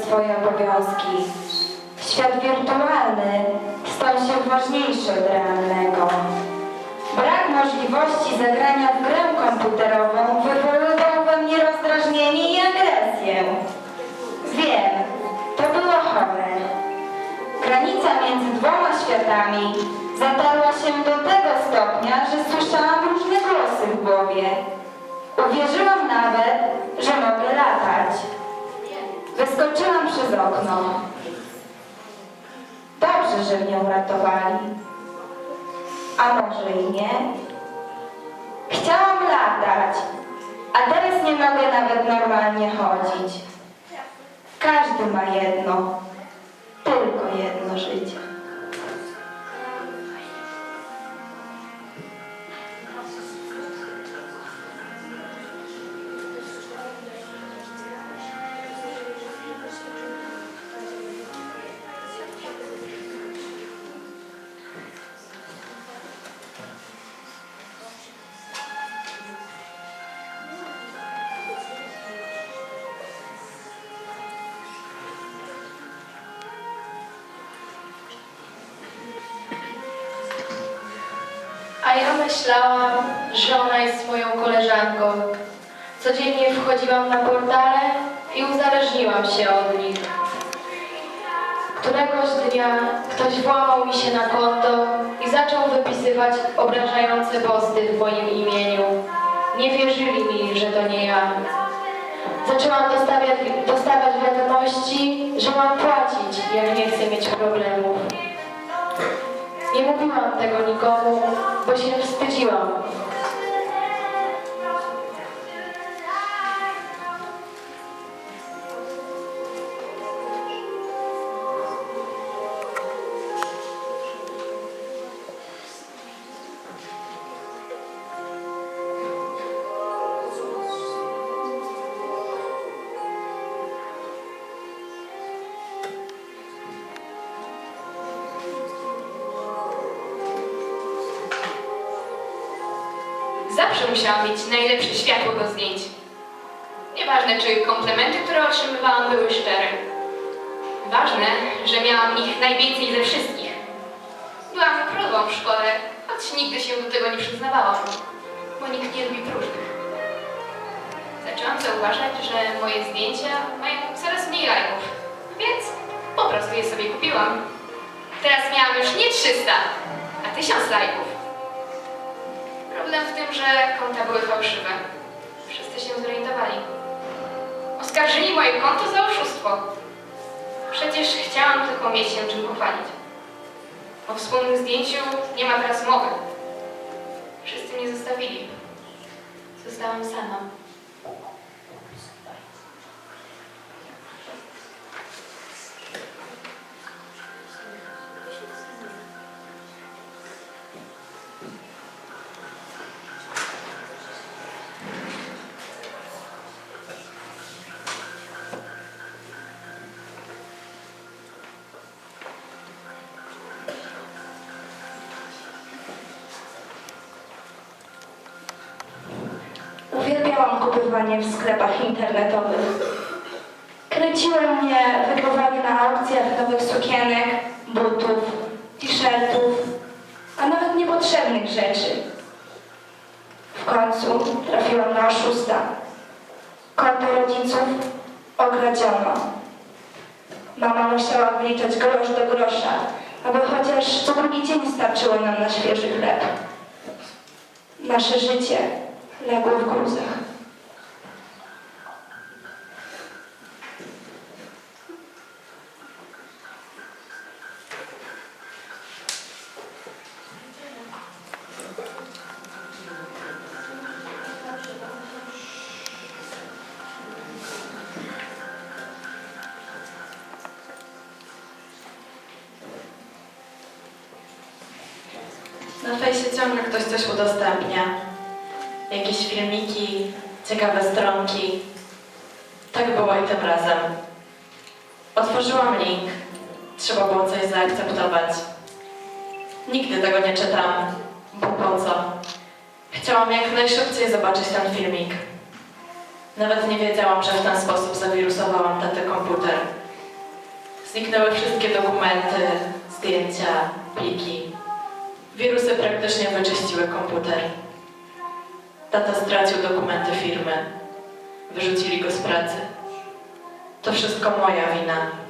Swoje obowiązki. Świat wirtualny stał się ważniejszy od realnego. Brak możliwości zagrania w grę komputerową wywoływał we mnie rozdrażnienie i agresję. Wiem, to było chore. Granica między dwoma światami zatarła się do tego stopnia, że słyszałam różne głosy w głowie. Uwierzyłam nawet, że mogę latać. Wyskoczyłam przez okno. Dobrze, że mnie uratowali. A może i nie? Chciałam latać, a teraz nie mogę nawet normalnie chodzić. Każdy ma jedno, tylko jedno życie. Ja myślałam, że ona jest moją koleżanką. Codziennie wchodziłam na portale i uzależniłam się od nich. Któregoś dnia ktoś włamał mi się na konto i zaczął wypisywać obrażające posty w moim imieniu. Nie wierzyli mi, że to nie ja. Zaczęłam dostawiać, dostawać wiadomości, że mam płacić, jak nie chcę mieć problemów. Nie mówiłam tego nikomu, bo się wstydziłam. Musiałam mieć najlepsze światło do zdjęć. Nieważne, czy komplementy, które otrzymywałam, były szczere. Ważne, że miałam ich najwięcej ze wszystkich. Byłam królową w szkole, choć nigdy się do tego nie przyznawałam, bo nikt nie lubi próżnych. Zaczęłam zauważać, że moje zdjęcia mają coraz mniej lajków, więc po prostu je sobie kupiłam. Teraz miałam już nie 300, a 1000 lajków. Problem w tym, że konta były fałszywe. Wszyscy się zorientowali. Oskarżyli moje konto za oszustwo. Przecież chciałam tylko mieć się czym pochwalić. O wspólnym zdjęciu nie ma teraz mowy. Wszyscy mnie zostawili. Zostałam sama. Uwielbiałam kupywanie w sklepach internetowych. Kręciło mnie wygrywanie na aukcjach nowych sukienek, butów, t-shirtów, a nawet niepotrzebnych rzeczy. W końcu trafiłam na oszusta. Konto rodziców ogradziono. Mama musiała wliczać grosz do grosza, aby chociaż co drugi dzień starczyło nam na świeży chleb. Nasze życie legło w gruzach. Na fejsie ciągle ktoś coś udostępnia. Jakieś filmiki, ciekawe stronki. Tak było i tym razem. Otworzyłam link. Trzeba było coś zaakceptować. Nigdy tego nie czytam, bo po co? Chciałam jak najszybciej zobaczyć ten filmik. Nawet nie wiedziałam, że w ten sposób zawirusowałam taty komputer. Zniknęły wszystkie dokumenty, zdjęcia, pliki. Wirusy praktycznie wyczyściły komputer. Tata stracił dokumenty firmy. Wyrzucili go z pracy. To wszystko moja wina.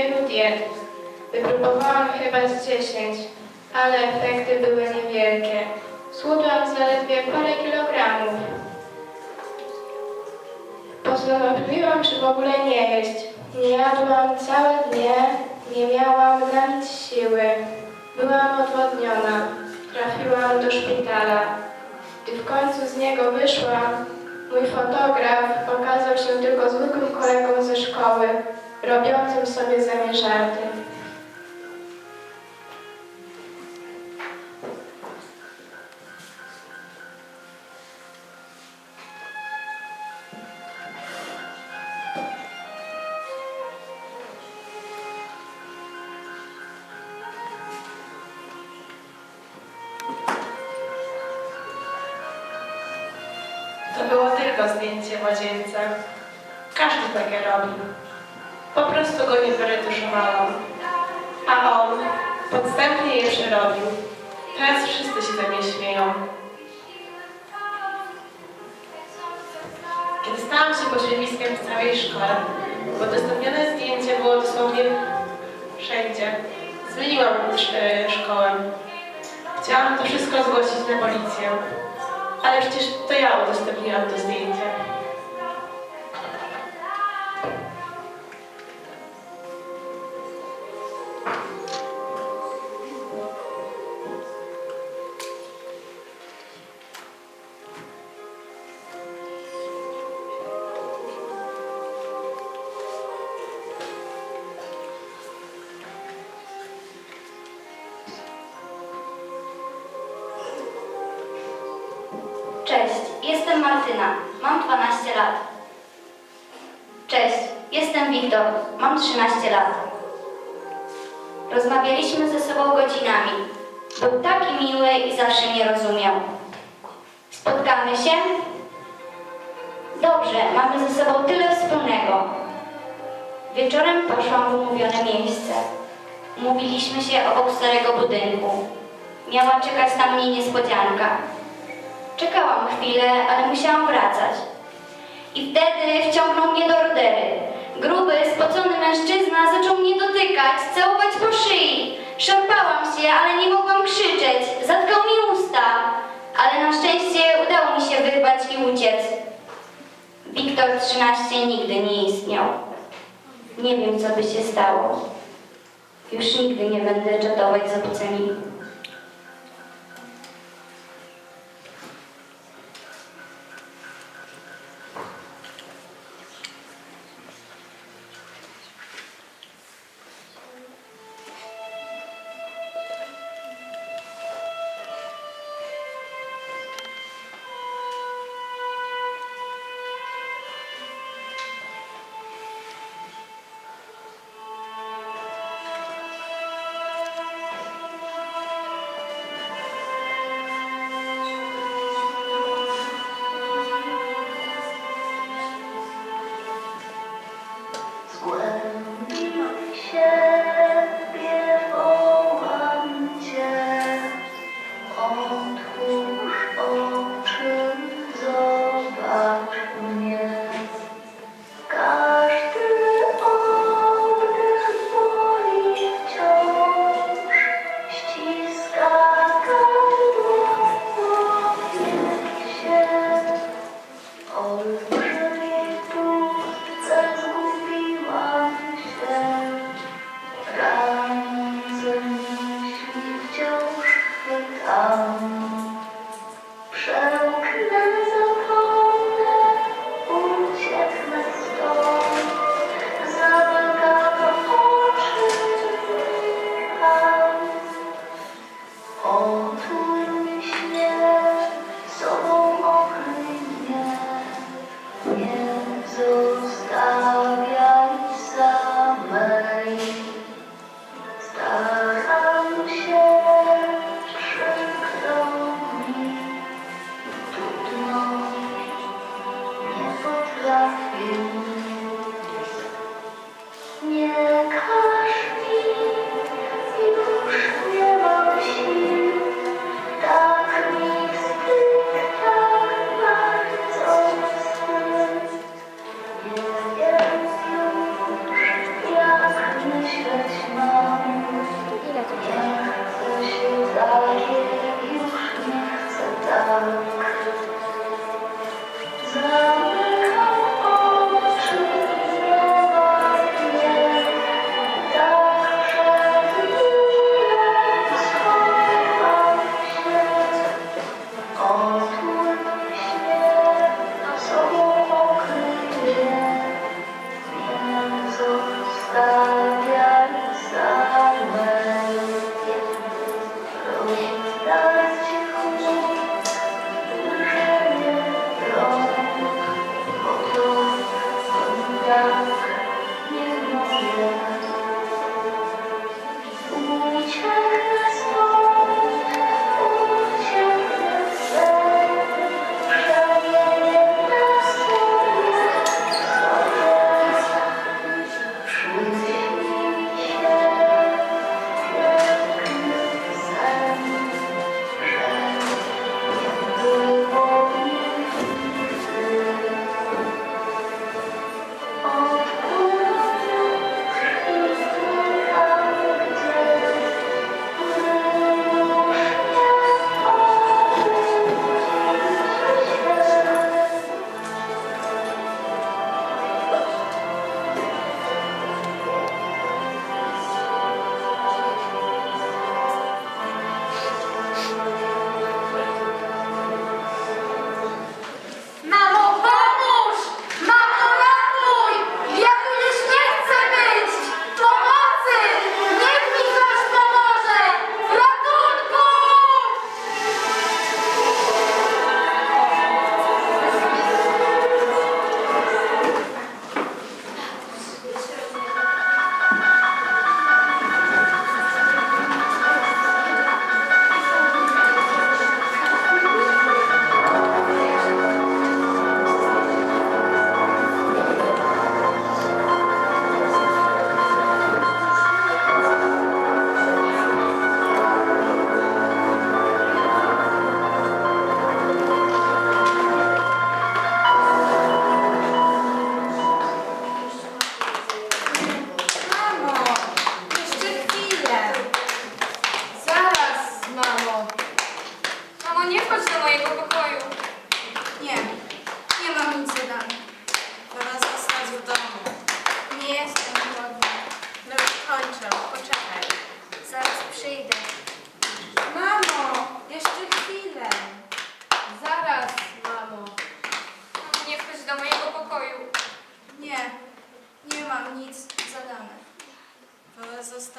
Wielu diet. Wypróbowałam chyba z 10, ale efekty były niewielkie. Schudłam zaledwie parę kilogramów. Postanowiłam, że w ogóle nie jeść. Nie jadłam całe dnie, nie miałam na nic siły. Byłam odwodniona. Trafiłam do szpitala. Gdy w końcu z niego wyszłam, mój fotograf okazał się tylko zwykłym kolegą ze szkoły, robiącym sobie ze mnie. To było tylko zdjęcie w łazience. Każdy takie robi. Go nie wyretuszowałam. A on podstępnie je przerobił. Teraz wszyscy się ze mnie śmieją. Kiedy stałam się pośmiewiskiem w całej szkole, udostępnione zdjęcie było dosłownie wszędzie. Zmieniłam e, szkołę. Chciałam to wszystko zgłosić na policję. Ale przecież to ja udostępniłam to zdjęcie. Martyna, mam 12 lat. Cześć, jestem Wiktor, mam 13 lat. Rozmawialiśmy ze sobą godzinami. Był taki miły i zawsze mnie rozumiał. Spotkamy się? Dobrze, mamy ze sobą tyle wspólnego. Wieczorem poszłam w umówione miejsce. Umówiliśmy się obok starego budynku. Miała czekać na mnie niespodzianka. Czekałam chwilę, ale musiałam wracać. I wtedy wciągnął mnie do rodery. Gruby, spocony mężczyzna zaczął mnie dotykać, całować po szyi. Szarpałam się, ale nie mogłam krzyczeć. Zatkał mi usta. Ale na szczęście udało mi się wyrwać i uciec. Wiktor 13 nigdy nie istniał. Nie wiem, co by się stało. Już nigdy nie będę czatować z obcymi.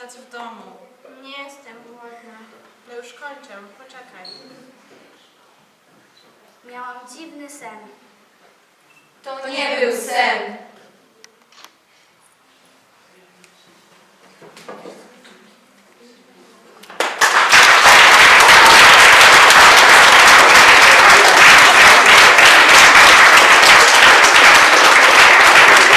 zostać w domu. Nie jestem głodna. No już kończę, poczekaj. Miałam dziwny sen. To nie był sen.